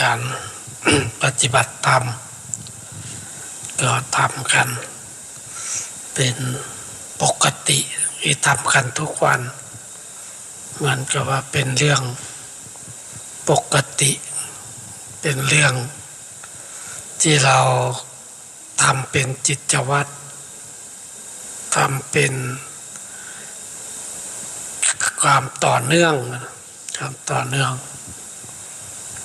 การปฏิบัติธรรม ก็ทำกัน เป็นปกติที่ทำกันทุกวัน เหมือนกับว่าเป็นเรื่องปกติ เป็นเรื่อง ที่เราทำเป็นจิตวัตรทำเป็นความต่อเนื่องความต่อเนื่อง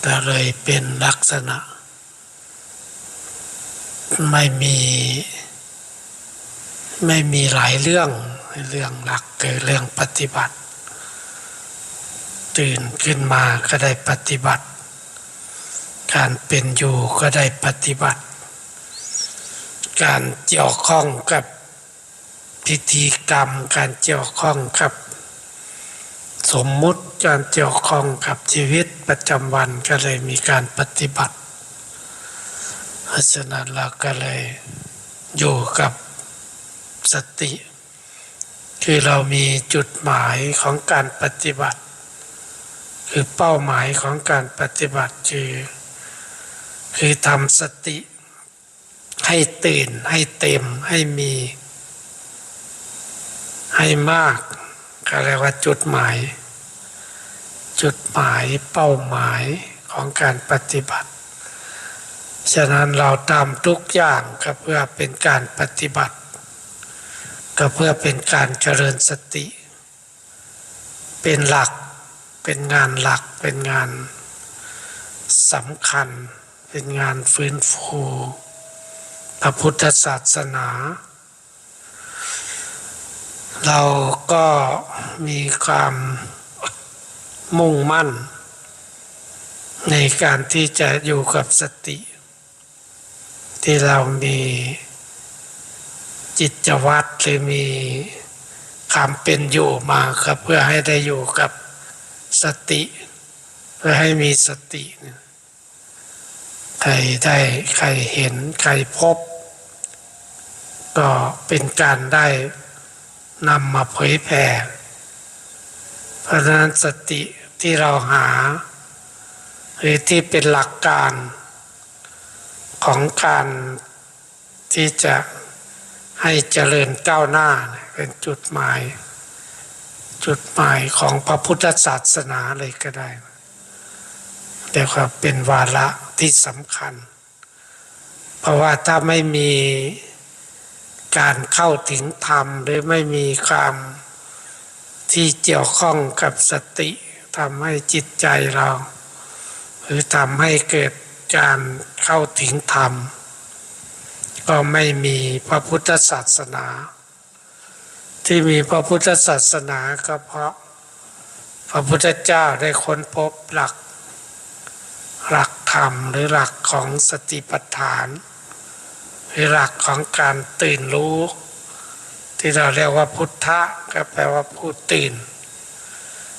ก็เลยเป็นลักษณะ ไม่มีไม่มีหลายเรื่องเรื่องหลักคือเรื่องปฏิบัติ ตื่นขึ้นมาก็ได้ปฏิบัติ การเป็นอยู่ก็ได้ปฏิบัติ การเกี่ยวข้องกับพิธีกรรม การเกี่ยวข้องกับ สมมุติการเกี่ยวข้องกับชีวิตประจำวันก็เลยมีการปฏิบัติเพราะฉะนั้นเราก็เลยอยู่กับสติ คือเรามีจุดหมายของการปฏิบัติ คือเป้าหมายของการปฏิบัติคือคือทำสติ ให้ตื่นให้เต็มให้มี ให้มาก ก็เรียกว่าจุดหมาย จุดหมายเป้าหมายของการปฏิบัติ ฉะนั้นเราทำทุกอย่างก็เพื่อเป็นการปฏิบัติ ก็เพื่อเป็นการเจริญสติ เป็นหลักเป็นงานหลักเป็นงานสำคัญ เป็นงานฟื้นฟูพระพุทธศาสนา เราก็มีความมุ่งมั่น ในการที่จะอยู่กับสติ ที่เรามีจิตวัตรหรือมีความเป็นอยู่มาก็เพื่อให้ได้อยู่กับสติ เพื่อให้มีสติใครได้ใครเห็นใครพบ ก็เป็นการได้ นำมาเผยแผ่ เพราะฉะนั้นสติที่เราหา หรือที่เป็นหลักการของการที่จะให้เจริญก้าวหน้าเป็นจุดหมาย จุดหมายของพระพุทธศาสนาเลยก็ได้ แต่ว่าเป็นวาระที่สำคัญ เพราะว่าถ้าไม่มี การเข้าถึงธรรมหรือไม่มีความที่เกี่ยวข้องกับสติทำให้จิตใจเรา หรือทำให้เกิดการเข้าถึงธรรม ก็ไม่มีพระพุทธศาสนา ที่มีพระพุทธศาสนาก็เพราะ พระพุทธเจ้าได้ค้นพบหลัก หลักธรรมหรือหลักของสติปัฏฐาน หลักของการตื่นรู้ ที่เราเรียกว่าพุทธะก็แปลว่าผู้ตื่น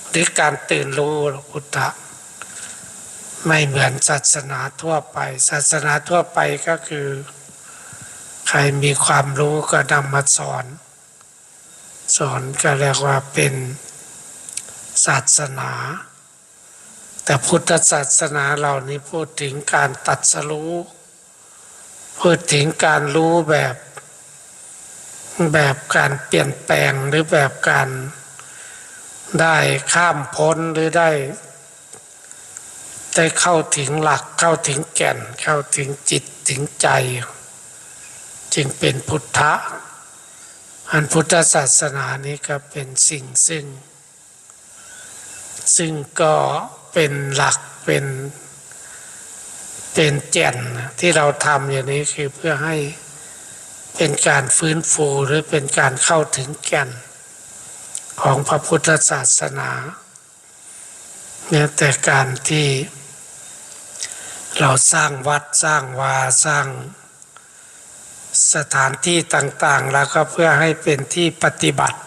หรือการตื่นรู้พุทธะไม่เหมือนศาสนาทั่วไป ศาสนาทั่วไปก็คือ ใครมีความรู้ก็นำมาสอน สอนก็เรียกว่าเป็นศาสนา แต่พุทธศาสนาเรานี้พูดถึงการตัดสรู้ พูดถึงการรู้แบบ แบบการเปลี่ยนแปลงหรือแบบการได้ข้ามพ้นหรือได้ ได้เข้าถึงหลักเข้าถึงแก่น เข้าถึงจิตถึงใจ จึงเป็นพุทธะ อันพุทธศาสนานี้ก็เป็นสิ่งซึ่ง ซึ่งก็เป็นหลักเป็น เป็นแก่นที่เราทำอย่างนี้คือเพื่อให้เป็นการฟื้นฟูหรือเป็นการเข้าถึงแก่น ของพระพุทธศาสนาเนี่ยแต่การที่เราสร้างวัดสร้างวาสร้างสถานที่ต่างๆ แล้วก็เพื่อให้เป็นที่ปฏิบัติ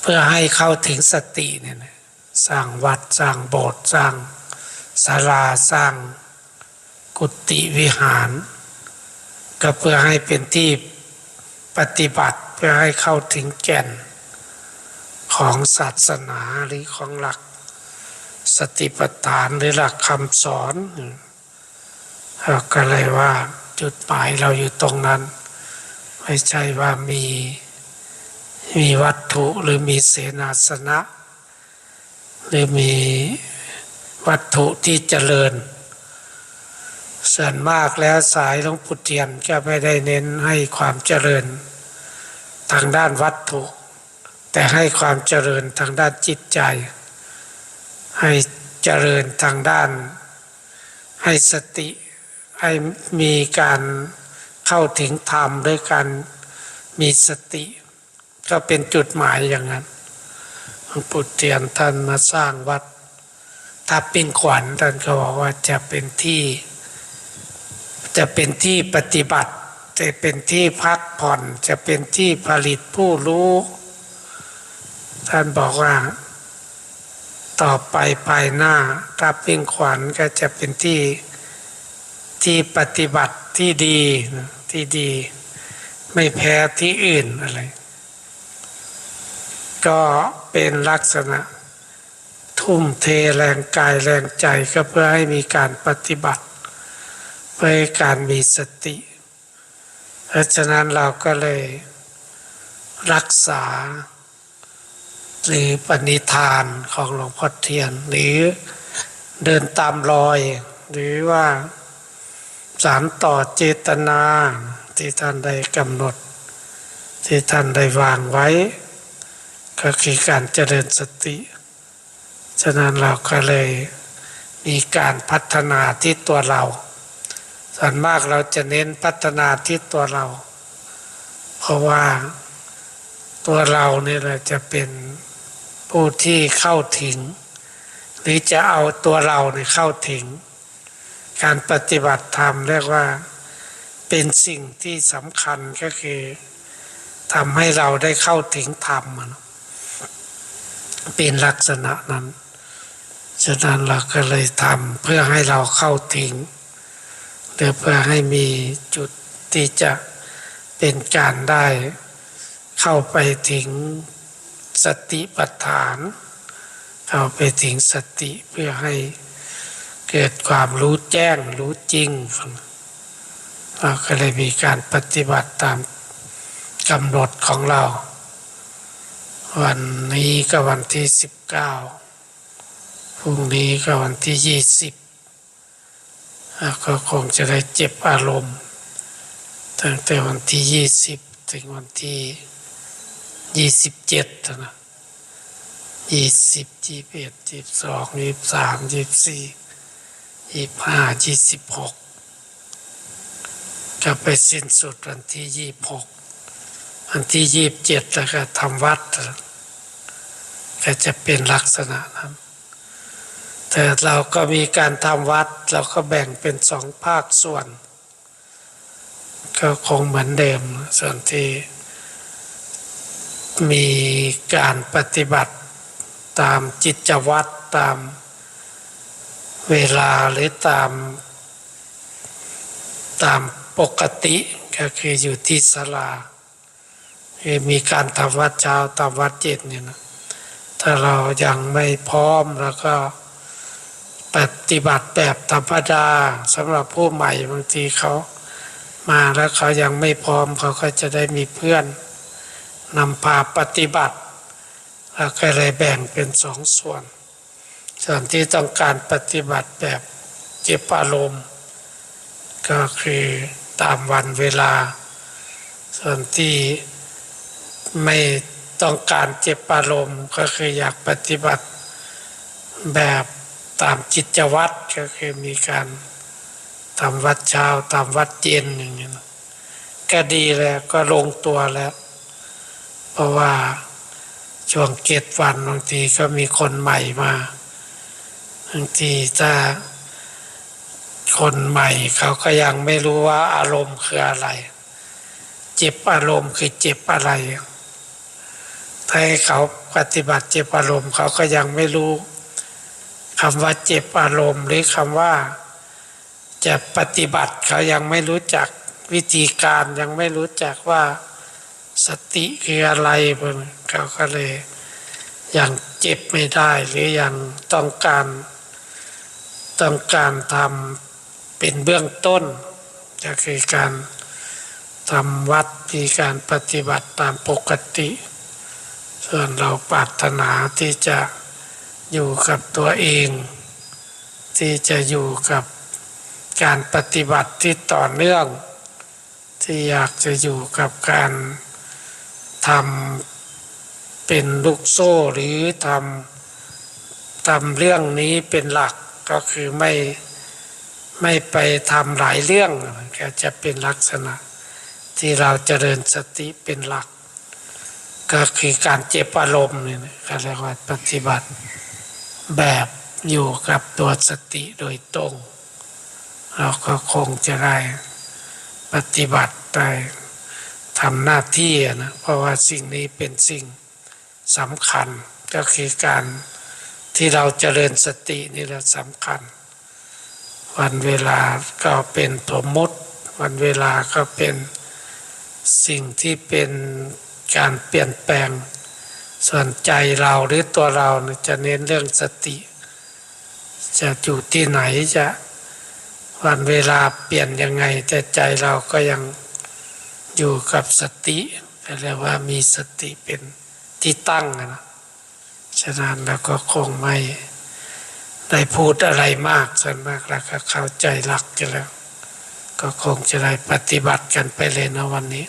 เพื่อให้เข้าถึงสติเนี่ยสร้างวัดสร้างโบสถ์สร้าง ศาลาสร้างกุฏิวิหาร ก็เพื่อให้เป็นที่ปฏิบัติเพื่อให้เข้าถึงแก่น ของศาสนาหรือของหลัก สติปัฏฐานหรือหลักคำสอนเราก็เลยว่าจุดหมายเราอยู่ตรงนั้น ไม่ใช่ว่ามีมีวัตถุหรือมีเสนาสนะ หรือมี วัตถุที่เจริญ ส่วนมากแล้วสายหลวงปู่เทียนก็ไม่ได้เน้นให้ความเจริญ ทางด้านวัตถุ แต่ให้ความเจริญทางด้านจิตใจ ให้เจริญทางด้าน ให้สติให้มีการเข้าถึงธรรมด้วยการมีสติ ก็เป็นจุดหมายอย่างนั้นหลวงปู่เทียนท่านมาสร้างวัด ถ้าเป็นขวัญท่านก็บอกว่าจะเป็นที่ จะเป็นที่ปฏิบัติ จะเป็นที่พักผ่อน จะเป็นที่ผลิตผู้รู้ ท่านบอกว่า ต่อไปภายหน้าถ้าเป็นขวัญก็จะเป็นที่ที่ปฏิบัติที่ดีที่ดี ไม่แพ้ที่อื่นอะไร ก็เป็นลักษณะ ทุ่มเทแรงกายแรงใจก็เพื่อให้มีการปฏิบัติ เพื่อให้การมีสติ เพราะฉะนั้นเราก็เลยรักษา หรือปณิธานของหลวงพ่อเทียน หรือเดินตามรอย หรือว่าสารต่อเจตนาที่ท่านได้กำหนด ที่ท่านได้วางไว้ ก็คือการเจริญสติ ฉะนั้นเราก็เลยมีการพัฒนาที่ตัวเรา ส่วนมากเราจะเน้นพัฒนาที่ตัวเรา เพราะว่าตัวเราเนี่ยแหละจะเป็นผู้ที่เข้าถึง หรือจะเอาตัวเราเนี่ยเข้าถึง การปฏิบัติธรรมเรียกว่าเป็นสิ่งที่สำคัญก็คือทำให้เราได้เข้าถึงธรรมเป็นลักษณะนั้น ฉะนั้นเราก็เลยทำเพื่อให้เราเข้าถึงหรือเพื่อให้มีจุดที่จะเป็นการได้เข้าไปถึงสติปัฏฐาน เข้าไปถึงสติเพื่อให้เกิดความรู้แจ้งรู้จริงเราก็เลยมีการปฏิบัติตามกำหนดของเรา วันนี้ก็วันที่สิบเก้า รุ่งนี้ก็วันที่ยี่สิบก็คงจะได้เจ็บอารมณ์ ตั้งแต่วันที่ยี่สิบถึงวันที่ยี่สิบเจ็ดนะยี่สิบยี่สิบเอ็ดยี่สิบสองยี่สิบสามยี่สิบสี่ยี่สิบห้ายี่สิบหกก็ไปสิ้นสุดวันที่ยี่สิบหกวันที่ยี่สิบเจ็ดแล้วก็ทำวัดก็จะเป็นลักษณะนั้น เราก็มีการทำวัด เราก็แบ่งเป็นสองภาคส่วน ก็คงเหมือนเดิมส่วนที่มีการปฏิบัติตามจิตวัตรตามเวลาหรือตามตามปกติก็คืออยู่ที่ศาลาคือมีการทำวัดเช้าทำวัดเย็นเนี่ยนะถ้าเรายังไม่พร้อมแล้วก็ ปฏิบัติแบบธรรมดาสำหรับผู้ใหม่บางทีเขามาแล้วเขายังไม่พร้อมเขาก็จะได้มีเพื่อนนำพาปฏิบัติแล้วก็เลยแบ่งเป็นสองส่วน ส่วนที่ต้องการปฏิบัติแบบเจ็บอารมณ์ ก็คือตามวันเวลา ส่วนที่ไม่ต้องการเจ็บอารมณ์ก็คืออยากปฏิบัติแบบ ตามจิตวัตรก็คือมีการทำวัดเช้าทำวัดเย็นอย่างนี้นะก็ดีแล้วก็ลงตัวแล้ว เพราะว่าช่วงเกตวันบางทีก็มีคนใหม่มาบางทีถ้าคนใหม่เขาก็ยังไม่รู้ว่าอารมณ์คืออะไร เจ็บอารมณ์คือเจ็บอะไรถ้าให้เขาปฏิบัติเจ็บอารมณ์เขาก็ยังไม่รู้ คำว่าเจ็บอารมณ์หรือคำว่า จะปฏิบัติเขายังไม่รู้จักวิธีการยังไม่รู้จักว่าสติคืออะไรพวกเขาก็เลยยังเจ็บไม่ได้หรือยังต้องการต้องการทำเป็นเบื้องต้น ก็คือการทำวัดมีการปฏิบัติตามปกติ ส่วนเราปรารถนาที่จะ อยู่กับตัวเอง ที่จะอยู่กับการปฏิบัติที่ต่อเนื่อง ที่อยากจะอยู่กับการทำเป็นลูกโซ่หรือทำทำเรื่องนี้เป็นหลักก็คือไม่ไม่ไปทำหลายเรื่องก็จะเป็นลักษณะที่เราเจริญสติเป็นหลัก ก็คือการเจ็บอารมณ์นี่ก็เรียกว่าปฏิบัติ แบบอยู่กับตัวสติโดยตรง เราก็คงจะได้ปฏิบัติได้ทำหน้าที่นะเพราะว่าสิ่งนี้เป็นสิ่งสำคัญก็คือการที่เราเจริญสตินี่แหละสำคัญ วันเวลาก็เป็นสมมติวันเวลาก็เป็นสิ่งที่เป็นการเปลี่ยนแปลง ส่วนใจเราหรือตัวเราจะเน้นเรื่องสติ จะอยู่ที่ไหนจะวันเวลาเปลี่ยนยังไงแต่ใจเราก็ยังอยู่กับสติเรียกว่ามีสติเป็นที่ตั้งนะฉะนั้นเราก็คงไม่ได้พูดอะไรมากส่วนมากแล้วก็เข้าใจหลักกันแล้ว ก็คงจะได้ปฏิบัติกันไปเลยนะวันนี้